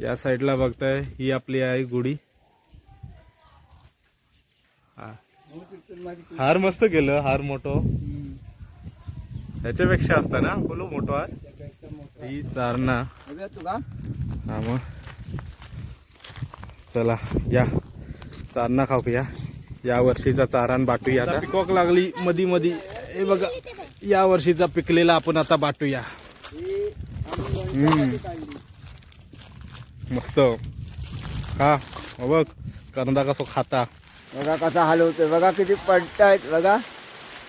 या साईडला बघताय ही आपली आहे गुढी. हा. हार मस्त केलं हार मोठो. त्याच्यापेक्षा असता ना बोलो मोठो हार? ही चारणा हा मग. चला या. चारणा खाऊया. या वर्षीचा चारान बाटूया आता. पिकॉक लागली मधी मधी. हे बघा या वर्षीचा पिकलेला आपण आता बाटूया. हम्म. मस्त. हो बघ करंदा कसो खाता. बघा कसा हलवतोय. बघा किती पडतायत बघा.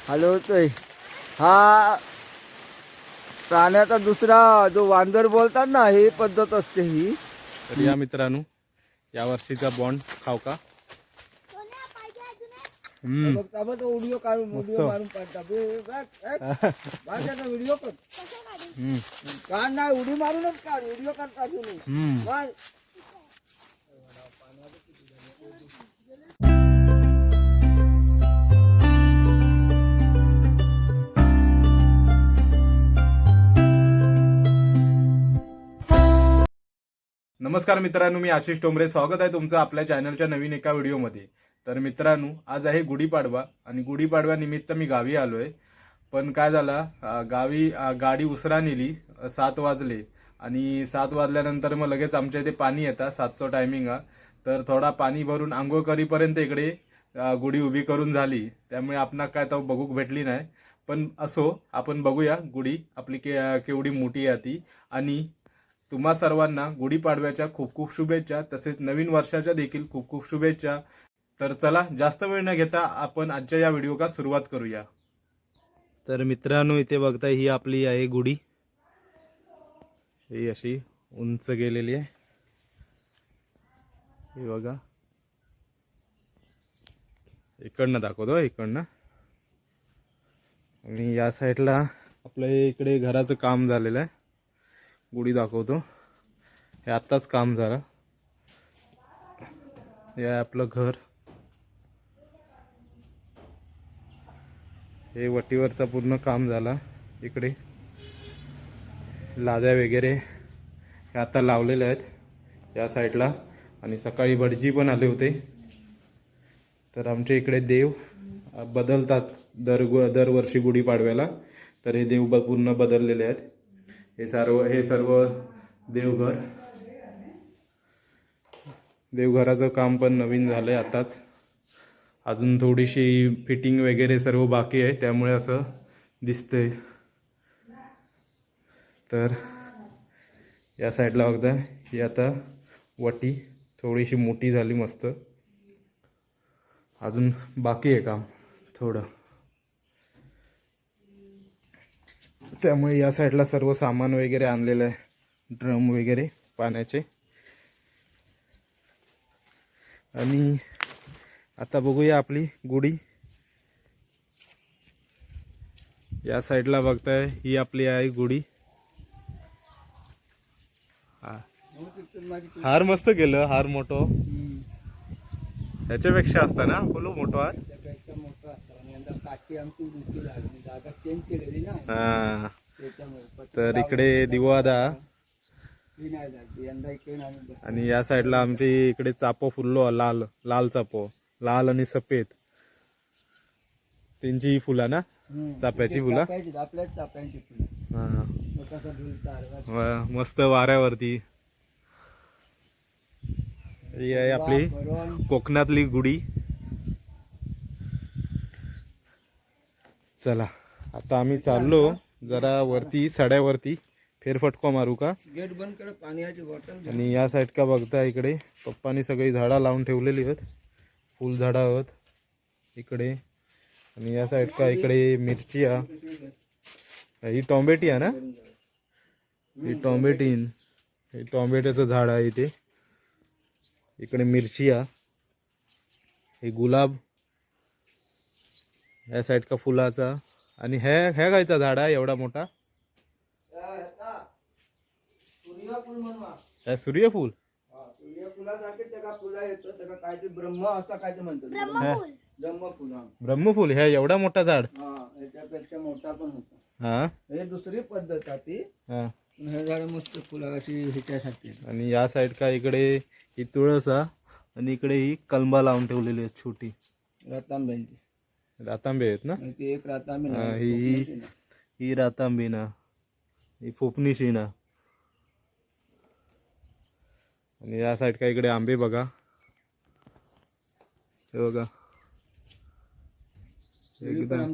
हलवतोय. हा प्राण्याचा दुसरा जो वांदर बोलतात ना ही पद्धत असते ही. तर या मित्रांनो या वर्षीचा बॉन्ड खाऊ का? व्हिडिओ काढून. व्हिडिओ मारून काढता व्हिडिओ कर हम्म काढ नाही उडी मारूनच काढ व्हिडिओ करता तुम्ही. नमस्कार मित्रांनो मी आशिष टोंबरे स्वागत आहे तुमचं आपल्या चॅनलच्या नवीन एका व्हिडिओमध्ये. तर मित्रांनो आज आहे गुढीपाडवा आणि गुढीपाडव्या निमित्त मी गावी आलोय. पण काय झालं गावी गाडी उसरा नेली सात वाजले. आणि सात वाजल्यानंतर मग लगेच आमच्या इथे पाणी येतं सातचं टायमिंग हा तर थोडा पाणी भरून आंघोळ करीपर्यंत इकडे गुढी उभी करून झाली. त्यामुळे आपणाक काय तो बघूक भेटली नाही. पण असो आपण बघूया गुढी आपली के केवढी मोठी आहे ती. आणि तुम्हा सर्वांना गुढीपाडव्याच्या खूप खूप शुभेच्छा. तसेच नवीन वर्षाच्या देखील खूप खूप शुभेच्छा. तर चला जास्त वेळ न घेता आपण आजच्या या व्हिडिओ का सुरुवात करूया. तर मित्रांनो इथे बघताय ही आपली आहे गुढी. ही अशी उंच गेलेली आहे. हे बघा. इकडनं दाखवतो इकडनं. आणि या साईडला आपल्या इकडे घराचं काम झालेलं आहे. गुढी दाखवतो. हे आत्ताच काम झालं. हे आपलं घर. हे वटीवरचा पूर्ण काम झाला. इकडे लाद्या वगैरे हे आता लावलेले आहेत या साईडला. आणि सकाळी भटजी पण आले होते. तर आमच्या इकडे देव बदलतात दर दरवर्षी गुढीपाडव्याला तर हे देव ब पूर्ण बदललेले आहेत. हे सर्व हे सर्व देवघर. देवघराचं काम पण नवीन झालं आहे आताच. अजून थोडीशी फिटिंग वगैरे सर्व बाकी आहे त्यामुळे असं दिसतंय. तर या साईडला बघता ही आता वटी थोडीशी मोठी झाली मस्त. अजून बाकी आहे काम थोडं. त्यामुळे या साईडला सर्व सामान वगैरे आणलेलं आहे ड्रम वगैरे पाण्याचे. आणि आता बघूया आपली गुढी. या साईडला बघताय ही आपली आहे गुढी. हा. हार मस्त केलं हार मोठो. ह्याच्यापेक्षा असता ना बोलो मोठो हार? हा. तर इकडे दिवादा. आणि या साईडला आमची इकडे चापो फुललो लाल लाल चापो. लाल आणि सफेद. त्यांची ही फुलं ना. चाफ्याची ते फुलं? आपल्याच चाफ्यांची हा. मस्त वाऱ्यावरती. ही आहे आपली कोकणातली गुढी. चला आता आम्ही चाललो. जरा वरती सड्यावरती. फेरफटको मारू का? गेट बंद कर पाण्याची बॉटल. आणि या साईड का बघता इकडे? पप्पानी सगळी झाडं लावून ठेवलेली आहेत. फुल झाडं आहेत. इकडे. आणि या साईड का इकडे मिरची आहे. ही टोमॅटी आहे ना? ही टोमॅटीन हे टोमॅटोचं झाड आहे इथे. इकडे मिरची आहे. हे गुलाब. या साईड का फुलाचा. आणि हे ह्या गायचा झाड आहे एवढा मोठा. सूर्यफूल? म्हणवा हे सूर्यफूल हा, सूर्यफुलासारखे त्याला फुला येतं त्याला काय ते ब्रह्म असं काय ते म्हणतात. हा. जम्मफुल हा. ब्रह्मफुल ह्या एवढा मोठा झाड? हा याच्यापेक्षा मोठा पण होता. हा? हे दुसरी पद्धत आहे ती. हा. पण हे झाड मस्त फुलं अशी ह्याच्यासाठी आहे. आणि या साईड का इकडे ही तुळस हा? आणि इकडे ही कलमा लावून ठेवलेली आहे छोटी. रतांब्यांची. रातांबे आहेत ना? आणि ती एक रातांबी हा, ही. ही रातांबी ना. ही फोपणीशी ना आणि या साईड का इकडे आंबे बघा. हे बघा. एकदम.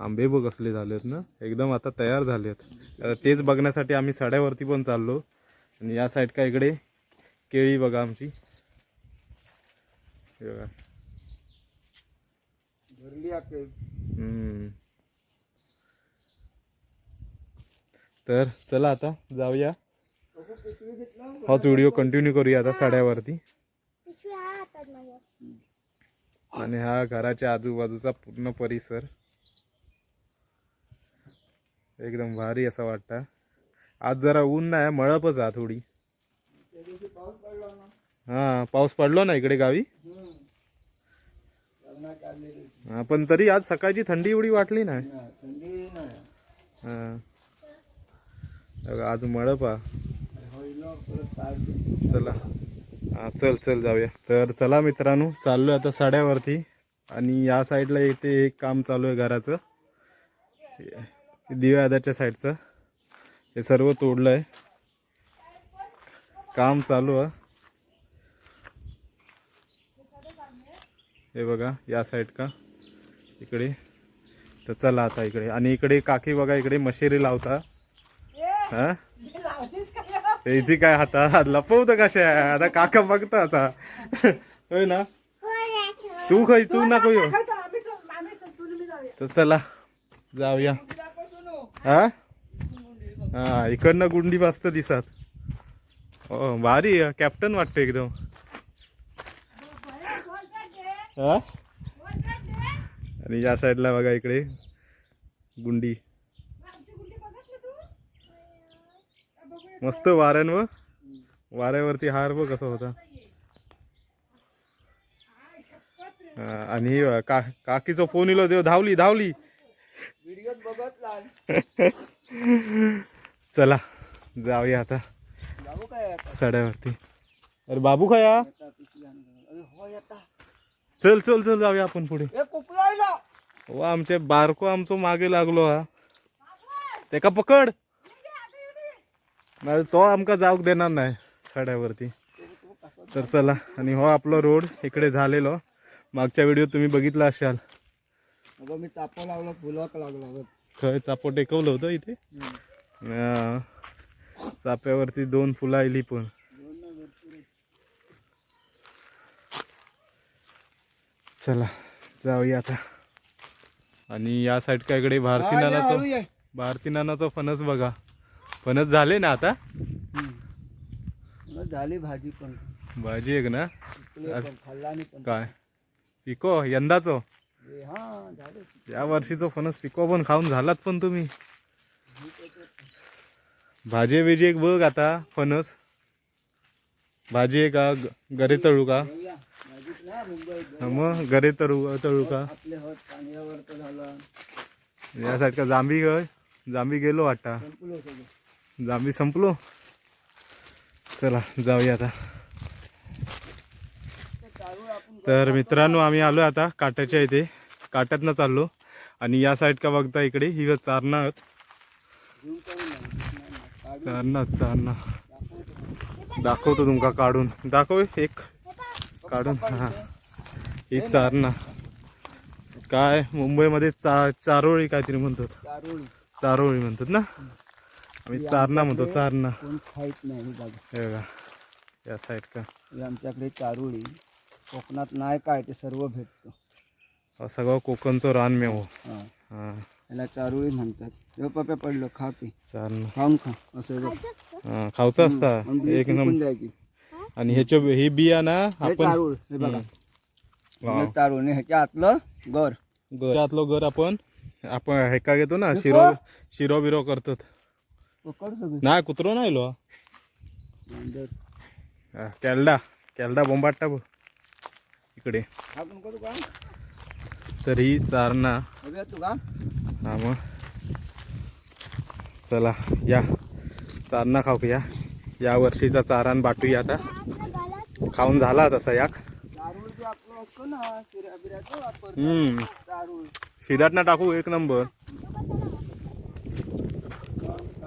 आंबे बघ कसले झालेत ना. एकदम आता तयार झालेत. तेच बघण्यासाठी आम्ही सड्यावरती पण चाललो. आणि या साईड का इकडे केळी बघा आमची. हे बघा. तर चला आता जाऊया. हाच व्हिडिओ कंटिन्यू करूया आता साड्यावरती. आणि हा घराच्या आजूबाजूचा पूर्ण परिसर. एकदम भारी असा वाटता. आज जरा ऊन नाही मळपच हा थोडी. हा पाऊस पडलो ना इकडे गावी? हा, पण तरी आज सकाळची थंडी एवढी वाटली नाही. हा. आज मळप हा होईल परत साठ दिवस. चला. हा चल चल जाऊया. तर चला मित्रांनो चाललो आता साड्यावरती. आणि या साईडला इथे एक काम चालू आहे घराचं. दिव्यादाच्या साईडचं. हे सर्व तोडलं आहे काम चालू आहे हे बघा या साईड का? इकडे. तर चला आता इकडे. आणि इकडे काकी बघा इकडे मशेरी लावता. हां? इथे काय हातात लपवतं कशा? आता काका बघता आता. होय ना? तू खाय तू नको येऊ. तर चला जाऊया. हा? हा इकडनं गुंडी मस्त दिसत. हो भारी. कॅप्टन वाटतं एकदम. हा? आणि या साईडला बघा इकडे गुंडी. मस्त वाऱ्यांवर वाऱ्यावरती हार बघ कसा होता. आणि का काकीचा फोन येलो देव धावली धावली. चला जाऊया आता सड्यावरती. अरे बाबू खाया? चल चल चल जाऊया आपण पुढे. वा आमचे बारको आमचो मागे लागलो हा. ते का पकड? नाही तो आमका जाऊक देणार नाही सड्यावरती तर चला आणि हो आपला रोड इकडे झालेलो मागच्या व्हिडिओ तुम्ही बघितला असाल मी तापा लावला फुलाक लागला. खय चापो टेकवलं होतं इथे. चाप्यावरती दोन फुलं आली पण. चला जाऊया आता आणि या साईड का इकडे भारती नानाचं. भारती नानाचं फणस बघा फणस झाले ना आता? झाली भाजी पण. भाजी एक ना? काय? पिको यंदाचो? हा या वर्षीचो फणस पिको पण खाऊन झालात पण तुम्ही. भाजी बिजी एक बघ आता फणस. भाजी एक हा, ग- गरे तळू का? मग गरे तळू तळू का? आपले होत पाण्यावर तर झाला. या साईड का जांभी ग जांभी गेलो वाटता जांभी संपलो. चला जाऊया आता. तर मित्रांनो आम्ही आलो आता काट्याच्या इथे. काट्यातनं चाललो. आणि या साईड का बघता इकडे ही चारणा चारणा चारणा दाखवतो तुमका काढून. दाखव एक. काढून हा ही. चारणा काय मुंबईमध्ये चा चारोळी काहीतरी म्हणतात. चारोळी. चारोळी म्हणतात ना? आम्ही चारणा म्हणतो चारणा कोण नाही ही हे बघा या साईड का ही आमच्याकडे चारोळी कोकणात नाही काय ते सर्व भेटतं. हा सगळं कोकणचं रान मेव. हा. हा. याला चारोळी म्हणतात. तेव्हा पप्या पडलं खा की. चारणा खाऊन खा असं बघ. हा खाऊचं असता. एक नंबर. जायची. आणि ह्याच्या ही बिया ना हे आपण चारोळ हे बघा. हे चारोळ आणि ह्याच्या आतलं गर. घरातलो घर आपण आपण हे का घेतो ना शिरो शिरो बिरो करतात. नाही कुत्रो नाही लो. कॅलडा कॅलडा बोंबाटा इकडे. तर ही चारणा हा मग. चला या. चारणा खाऊ या या वर्षीचा चारान बाटूया आता. खाऊन झाला तसा याक ना हम्म. दारूळ. शिरात टाकू एक नंबर.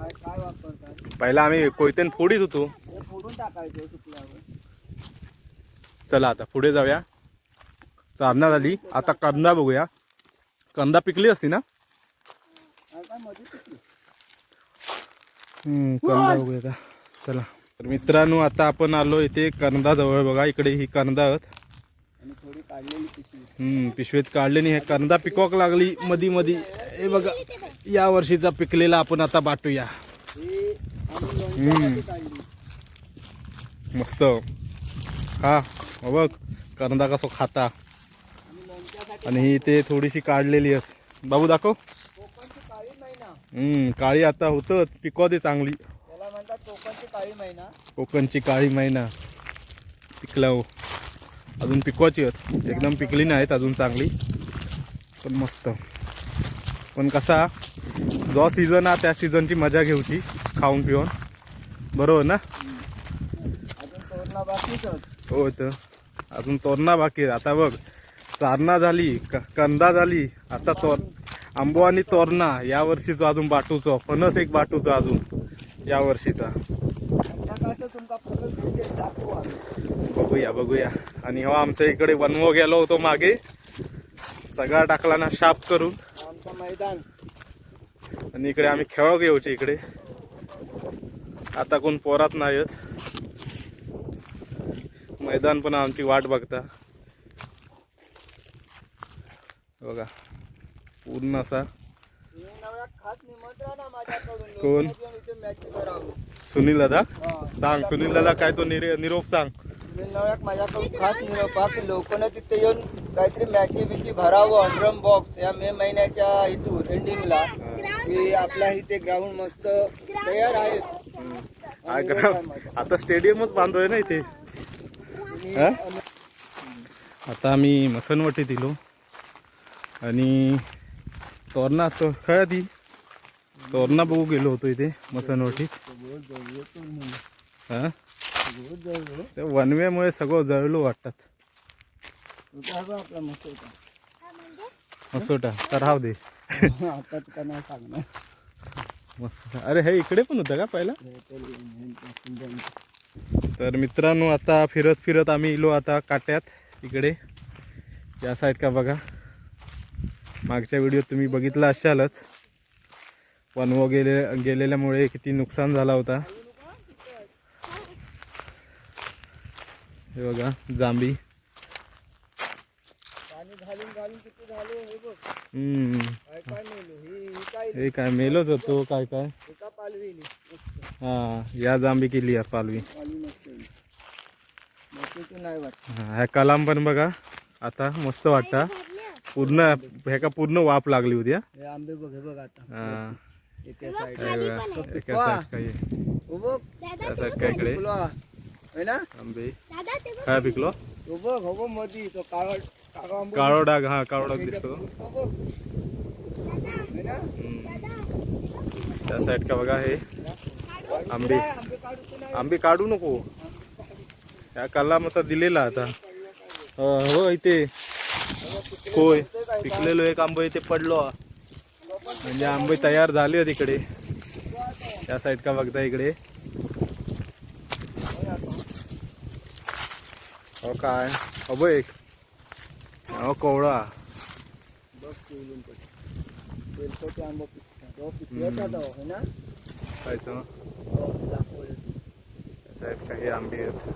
काय काय वापरतात पहिला आम्ही कोयतेन फोडीत होतो. हे फोडून टाकायचं सुकल्यावर चला आता पुढे जाऊया. चारणा झाली आता कांदा बघूया. कांदा पिकली असती ना? काय काय मध्ये सुकली हम्म, कांदा बघूया आता. चला. तर मित्रांनो आता आपण आलो इथे कंदा जवळ बघा. इकडे ही कंदा आहेत आणि थोडी काढलेली पिशवी हम्म पिशवीत काढले नाही हे कांदा पिकॉक लागली मधी मधी. हे बघा या वर्षीचा पिकलेला आपण आता बाटूया. ही मस्त. खा. हो बघ कांदा कसो खाता. आणि ही ते थोडीशी काढलेली आहेत. बाबू दाखव. हम्म काळी आता होतं पिकवा दे चांगली. त्याला म्हणतात कोकणची काळी महिना कोकणची काळी मैना. पिकला हो अजून पिकवायची आहेत. एकदम पिकली नाहीत अजून चांगली. पण मस्त. पण कसा जो सीझन हा त्या सीझनची मजा घेऊची खाऊन पिऊन. बरोबर ना? हो तर. अजून तोरणा बाकी आता बघ चारणा झाली क- कंदा झाली आता तोर आंबो आणि तोरणा या वर्षीचं अजून बाटूचं फणस एक बाटूचं अजून या वर्षीचा संध्याकाळचं तुमका फरक भेटेल दाखवू आम्ही बघूया बघूया. आणि हो आमच्या इकडे वनवो गेलो होतो मागे. सगळा टाकला ना शाप करून. मैदान. आणि इकडे आम्ही खेळ घेऊचे इकडे. आता कोण पोरात नाही येत. मैदान पण आमची वाट बघता. बघा. पूर्ण असा. कोण? सुनील दादा. सांग सुनील दादा काय तो निरे निरोप सांग. नवऱ्याक माझ्याकडून खास निरोपा की लोकांना तिथे येऊन काहीतरी मॅची बिची भरावं अंड्रम बॉक्स या मे महिन्याच्या इथून एंडिंगला की आपला इथे ग्राउंड मस्त तयार आहे आता स्टेडियमच बांधतोय ना इथे. हा? आता आम्ही मसनवटीत इलो. आणि तोरणा तो काय ती? तोरणा बघू गेलो होतो इथे मसनवटीत. हा? ते वनव्यामुळे सगळं जळलो वाटतात. मसोटा. तर राहू दे. मस्त अरे हे इकडे पण होतं का पहिला? तर मित्रांनो आता फिरत फिरत आम्ही इलो आता काट्यात इकडे. या साईड का बघा. मागच्या व्हिडिओ तुम्ही बघितला असालच. वनवो गेले गेलेल्यामुळे किती नुकसान झाला होता. हे बघा झाले हे काय ही ही हे मेलोच होतो काय काय? हा या जांबी केली आहे. पालवी हा, ह्या कलाम पण बघा आता मस्त वाटता. पूर्ण ह्याका पूर्ण वाफ लागली होती हा. हे आंबे बघ हे बघ आता. हा. एका साईड हे काही. हो काय ना आंबे काय पिकलो हो बघ हो बघ मधी तो काळा काळा आंबा काळो डाग हा काळो डाग दिसतो. हो बघ. होय ना? हम्म. त्या साईड का बघा हे. आंबे. काय आंबे काढू आंबे नको. या कलाम आता दिलेला आता. हो हो, इथे. होय पिकलेलो एक आंबो इथे पडलो. हा. म्हणजे आंबे तयार झाले आहेत इकडे त्या साईड का बघता इकडे हो काय हो बघ एक हो कोवळा बघ चिवलून पड तेलकट आंबा पिकतात हो पिकलं आता होय ना खायचं हो दाखवलं त्या साईड काही आंबे आहेत.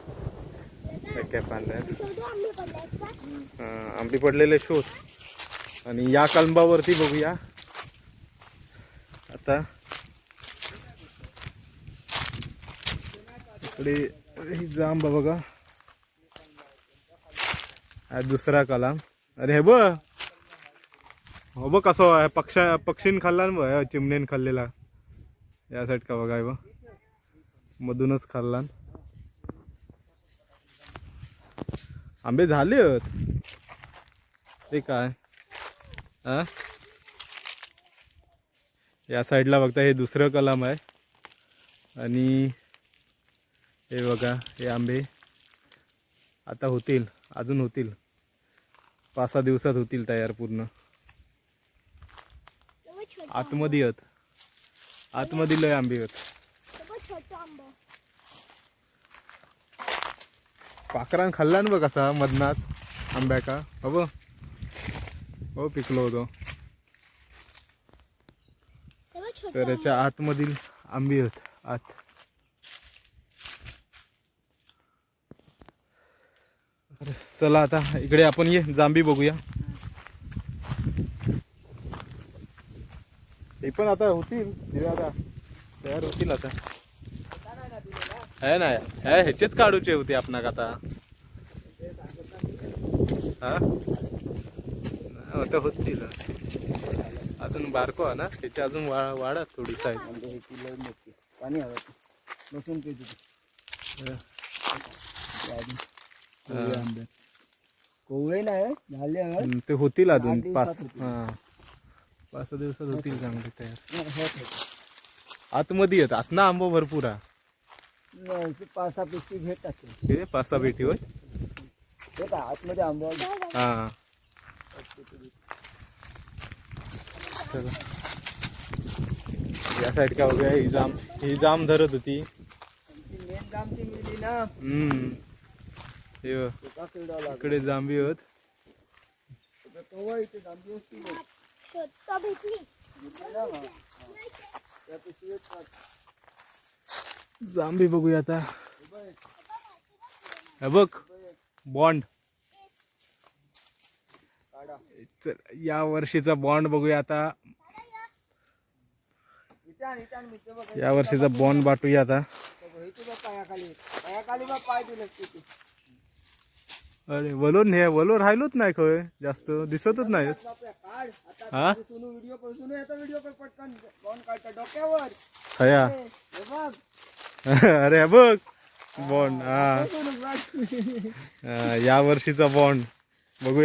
काय काय पांढरे आंबे पडलेले शोध. आणि या कलंबावरती बघूया. आता इकडे ही जांब बघा. हा दुसरा कलाम. अरे हे बघ. हो बघ कसं आहे. पक्षा पक्षीन खाल्ला ना चिमणीन खाल्लेला. या साईड का बघा हे मधूनच खाल्ला आंबे झाले ते काय? हा या साईडला बघता हे दुसरं कलम आहे. आणि हे बघा हे आंबे आता होतील. अजून होतील. पाच सहा दिवसात होतील तयार पूर्ण. आतमध्ये आहेत आतमध्ये लय आंबे आहेत पाखरान खाल्ला ना बघ कसा मधनाच आंब्या का हो हो पिकलो होतो. तर याच्या आतमधील आंबे आहेत आत तर चला आता इकडे आपण ये जांबी बघूया. हे पण आता होतील हे आता तयार होतील आता. आहे ना हे ह्याचेच काढूचे होते आपणाक आता. हा? आता होतील. अजून बारको आहे ना त्याची अजून वा वाढत थोडी साईज हे पाणी हवं तिथे कोवळे आंबे कोवळे नाही झाले ते होतील अजून पाच. हा. पाच सहा दिवसात होतील चांगले तयार. नाही, होत होत. आतमध्ये येत आतना आंबो भरपूर आहे. पाच सहा पिशवी भेटतात. हे पाच सहा पेटी होय? हे आतमध्ये आंबा हा. चला. या साईड का बघूया ही जाम ही जाम धरत होती. मेन जाम ती मिळली ना हम्म हे बघ, एका किडा लागला इकडे जांभी होत. जांभी बघूया आता. हे बघ बॉन्ड चल या वर्षीचा बॉन्ड बघूया आता. या वर्षीचा बॉन्ड बाटूया आता बघ, इथे बघ पायाखाली पायाखाली बघ पाय दिले तिथे अरे वलोन हे वलोर राहिलोच नाही खय जास्त दिसतच नाही. हा? खया. अरे बघ बॉन्ड हा. या वर्षीचा बॉन्ड बघू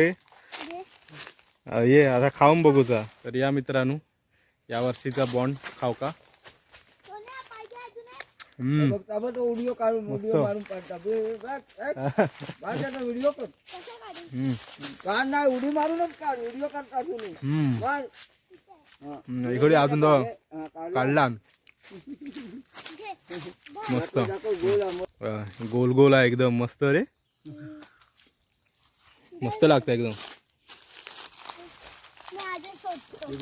ये आता खाऊन बघूचा तर या मित्रांनो या वर्षीचा बॉन्ड खाऊ का सोन्या पाहिजे अजून एक? हम्म बघ ताबा तो व्हिडिओ काढून व्हिडिओ मारून काढता व्हिडिओ कर. काढू नाही उडी मारूनच काढ. व्हिडिओ हा. हम्म, इकडे अजून तो काढला. मस्त. गोल गोल आहे एकदम. मस्त रे. मस्त लागतं एकदम. हे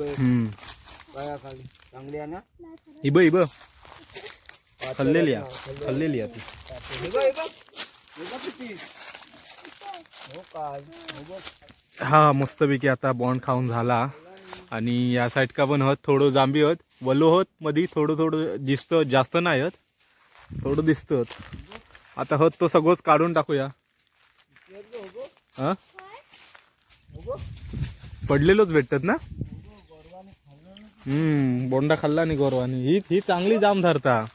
चांगली आहे ना. इब इब. हल्लेली खाल्लेली आहे. आहे खाल्लेली आहे ती. हा मस्तपैकी आता बॉन्ड खाऊन झाला. आणि या साईड का पण होत थोडं जांबी हत. वलो होत मधी थोडं थोडं दिसतं जास्त नाही हत. थोडं दिसतं आता होत तो सगळंच काढून टाकूया. हां? पडलेलोच भेटतात ना? हम्म बोंडा खाल्ला नाही गोरवानी. ही ही चांगली जाम धरता.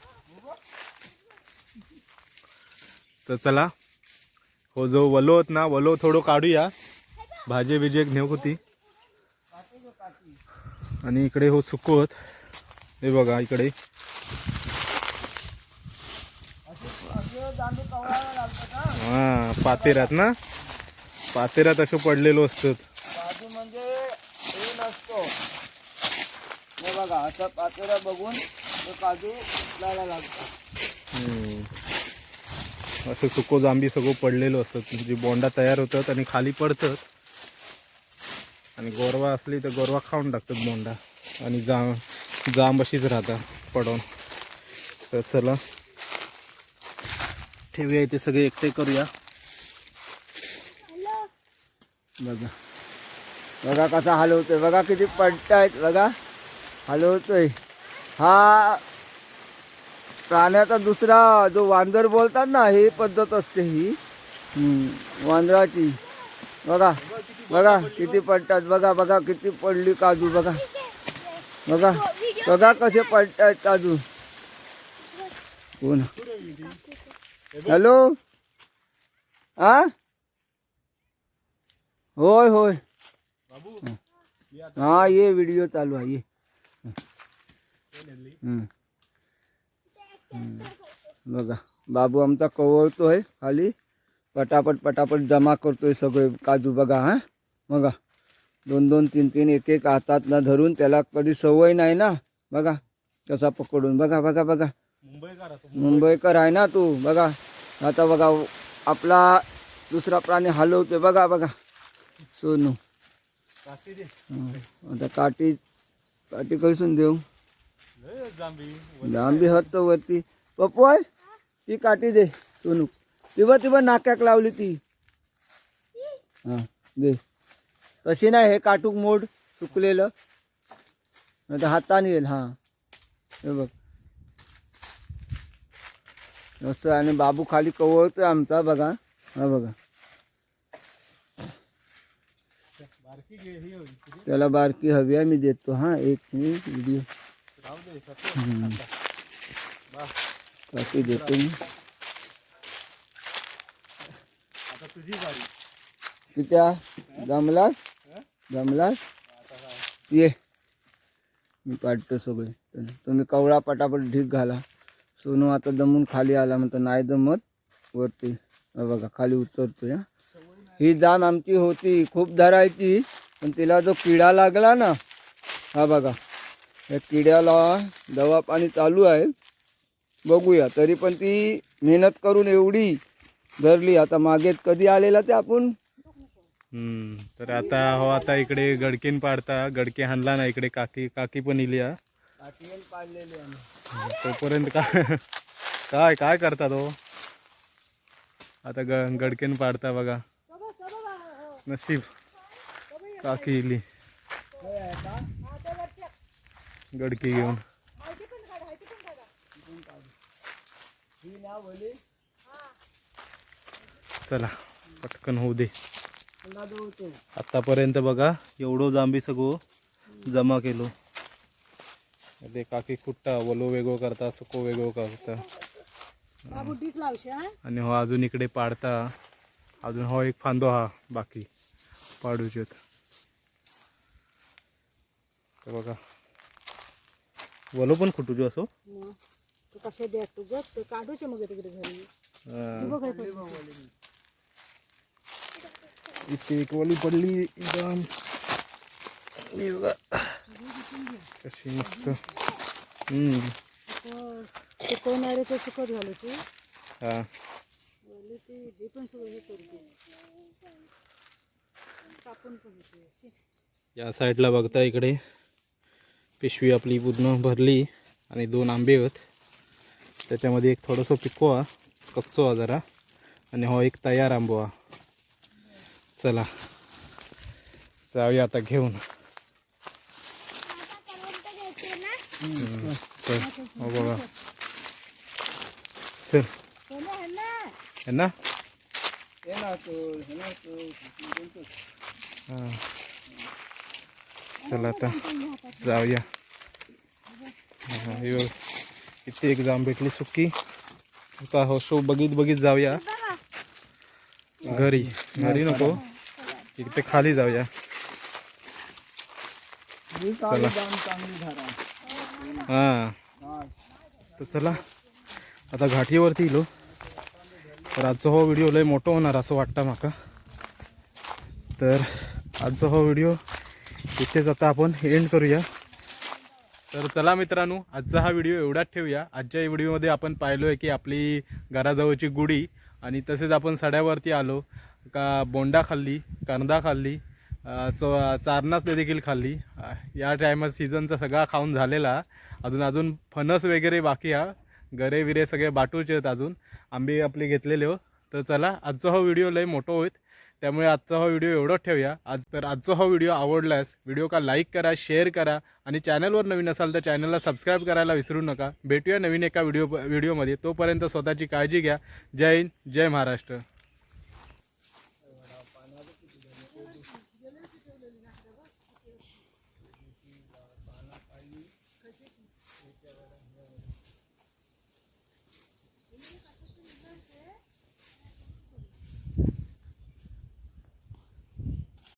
तर चला. हो जो वलो होत ना वलो थोडं काढूया. भाजी बिजे नेऊ होती. आणि इकडे हो सुकवत हे बघा इकडे. लागतं? हा पातेरात ना? पातेरात असं पडलेलो असतात काजू म्हणजे हे नसतो. हे बघा असं पातेरा बघून ते काजू हम्म. असं सुको जांभी सगळं पडलेलं असतात जे बोंडा तयार होतात आणि खाली पडतात. आणि गोरवा असली तर गोरवा खाऊन टाकतात बोंडा. आणि जा जांब अशीच राहतात पडून. तर चला. ठेवूया इथे सगळे एकटे करूया. हॅलो. बघा. बघा कसा हलवतोय बघा किती पडतायत बघा. हलवतोय हा प्राण्याचा दुसरा जो वांदर बोलतात ना ही पद्धत असते ही. हम्म, वांदराची. बघा बघा किती पडतात बघा बघा किती पडली काजू बघा. बघा बघा कसे पडतायत काजू. कोण? हॅलो? हा होय होय. हा ये व्हिडिओ चालू आहे ये. हम्म. बघा बाबू आमचा कवळतोय खाली. पटापट पटापट जमा करतोय सगळे. काजू बघा हा. बघा दोन दोन तीन तीन एक एक हातात ना धरून त्याला कधी सवय नाही ना. बघा कसा पकडून. बघा बघा बघा. मुंबईकर आहे ना तू. बघा आता बघा आपला दुसरा प्राणी हलवते बघा बघा. सोनू. आता काठी काठी कैसून देऊ? जांभी लांबी हत वरती. पप्पू आहे ती काठी दे सोनू. तिबा तिबा नाक्याक लावली ती. हा दे. तशी नाही हे काटूक मोड सुकलेलं. नाही तर हाताने येईल हा. हे बघ. मस्त आणि बाबू खाली कवळतोय आमचा बघा. हा बघा. त्याला बारकी हवी आहे मी देतो. हा एक मिनिट व्हिडिओ देतो मी. आता तुझी बारी कित्या जमलास? जमलास? ये. मी पाठतो सगळे. तुम्ही कवळा पटापट ढीक घाला. सोनू आता दमून खाली आला म्हणतो नाही दमत वरती. बघा खाली उतरतोय ही जाम आमची होती खूप धरायची. पण तिला जो किडा लागला ना हा बघा. या किड्याला दवा पाणी चालू आहे. बघूया तरी पण ती मेहनत करून एवढी धरली. आता मागे कधी आलेला ते आपण? हम्म तर आता हो आता इकडे गडकीन पाडता. गडके हाणला ना इकडे काकी काकी पण इली. तोपर्यंत काय काय काय करतात हो? आता ग गडकेन पाडता बघा. नशीब. काकी इली. गडकी घेऊन. चला पटकन होऊ दे. आतापर्यंत बघा एवढं जांबी सगळं जमा केलो. ते काकी कुट्टा वलो वेगळं करता सुको वेगळं करता. आणि हो अजून इकडे पाडता. अजून हो एक फांदो हा बाकी. पाडूचे तर बघा वलो पण खुटूचो असो. तू कसे द्या तू ग ते काढूचे मग तिकडे घरी. बघ हे पण. इथे एक वली पडली एकदम हे बघा. कशी मस्त. हम्म. ते कोण आहे ते सुकत घालू तू. हा. बोलली ती हे पण सगळं हे करते कापून पण या साईडला बघता इकडे. पिशवी आपली पूर्ण भरली आणि दोन आंबे आहेत. त्याच्यामध्ये एक थोडंसं पिको हा कच्चो हा जरा आणि हो एक तयार आंबो हा चला जाऊया आता घेऊन. चल हो बघा चल. है ना हां. चला आता जाऊया. हा, इथे एक जाम भेटली सुकी. आता हो शो बघित बघित जाऊया. घरी. घरी नको. इथे खाली जाऊया. चला. हां. हा. तर चला. आता घाटीवरती इलो तर आजचा हो व्हिडिओ लय मोठं होणार असं वाटतं माका. तर आजचा हो व्हिडिओ इथेच आता आपण एंड करूया. तर चला मित्रांनो आजचा हा व्हिडिओ एवढाच ठेवूया. आजच्या व्हिडिओमध्ये आपण पाहिलो आहे की आपली घराजवळची गुढी आणि तसेच आपण सड्यावरती आलो का बोंडा खाल्ली कांदा खाल्ली चो चारणाच देखील खाल्ली. या टायमात सीझनचा सगळा खाऊन झालेला. अजून अजून फणस वगैरे बाकी हा. गरे विरे सगळे बाटूचे आहेत अजून. आंबे आपले घेतलेले हो. तर चला आजचा हा व्हिडिओ लय मोठो होईल. त्यामुळे आजचा हा व्हिडिओ एवढंच ठेवूया. आज तर आजचा हा व्हिडिओ आवडल्यास व्हिडिओ का लाईक करा शेअर करा आणि चॅनलवर नवीन असाल तर चॅनलला सबस्क्राईब करायला विसरू नका. भेटूया नवीन एका व्हिडिओ व्हिडिओमध्ये. तोपर्यंत स्वतःची काळजी घ्या. जय हिंद जय महाराष्ट्र.